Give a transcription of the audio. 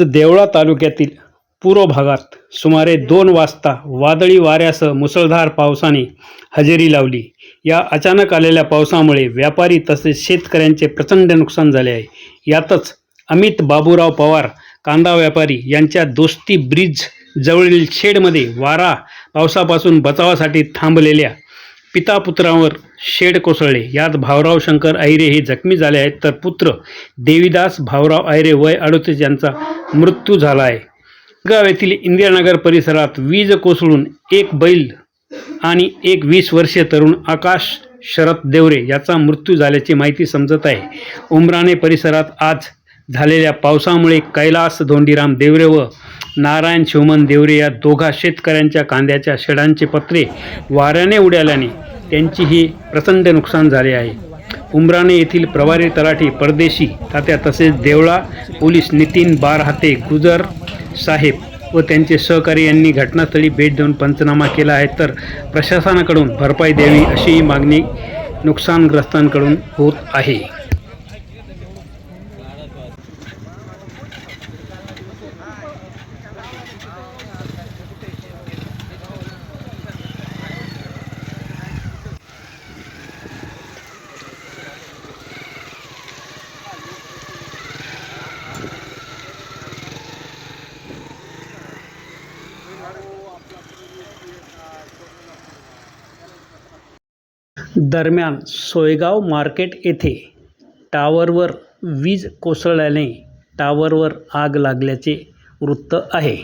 देवळा तालुक्यातील पूर्व भागात सुमारे दोन वाजता वादळी वाऱ्यासह मुसळधार पावसाने हजेरी लावली. या अचानक आलेल्या पावसामुळे व्यापारी तसेच शेतकऱ्यांचे प्रचंड नुकसान झाले आहे. यातच अमित बाबूराव पवार कांदा व्यापारी यांच्या दोस्ती ब्रिज जवळील शेडमध्ये वारा पावसापासून बचावासाठी थांबलेल्या पिता पुत्रावर शेड कोसळले. यात भाऊराव शंकर ऐरे हे जखमी झाले आहेत. तर पुत्र देवीदास भाऊराव ऐरे वय अडोतीस यांचा मृत्यू झाला आहे गाव येथील इंदिरानगर परिसरात वीज कोसळून एक बैल आणि एक वीस वर्षीय तरुण आकाश शरद देवरे याचा मृत्यू झाल्याची माहिती समजत आहे. उमराणे परिसरात आज झालेल्या पावसामुळे कैलास धोंडीराम देवरे व नारायण शिवमन देवरे या दोघा शेतकऱ्यांच्या कांद्याच्या शेडांचे पत्रे वाऱ्याने उडाल्याने त्यांचीही प्रचंड नुकसान झाले आहे. उमराणे येथील प्रभारी तलाठी परदेशी तात्या तसेच देवळा पोलीस नितीन बारहाते गुजर साहेब व त्यांचे सहकारी यांनी घटनास्थळी भेट देऊन पंचनामा केला आहे. तर प्रशासनाकडून भरपाई द्यावी अशी मागणी नुकसानग्रस्तांकडून होत आहे. दरम्यान सोयगाव मार्केट येथे टावरवर वीज कोसळल्याने टावरवर आग लागल्याचे वृत्त आहे.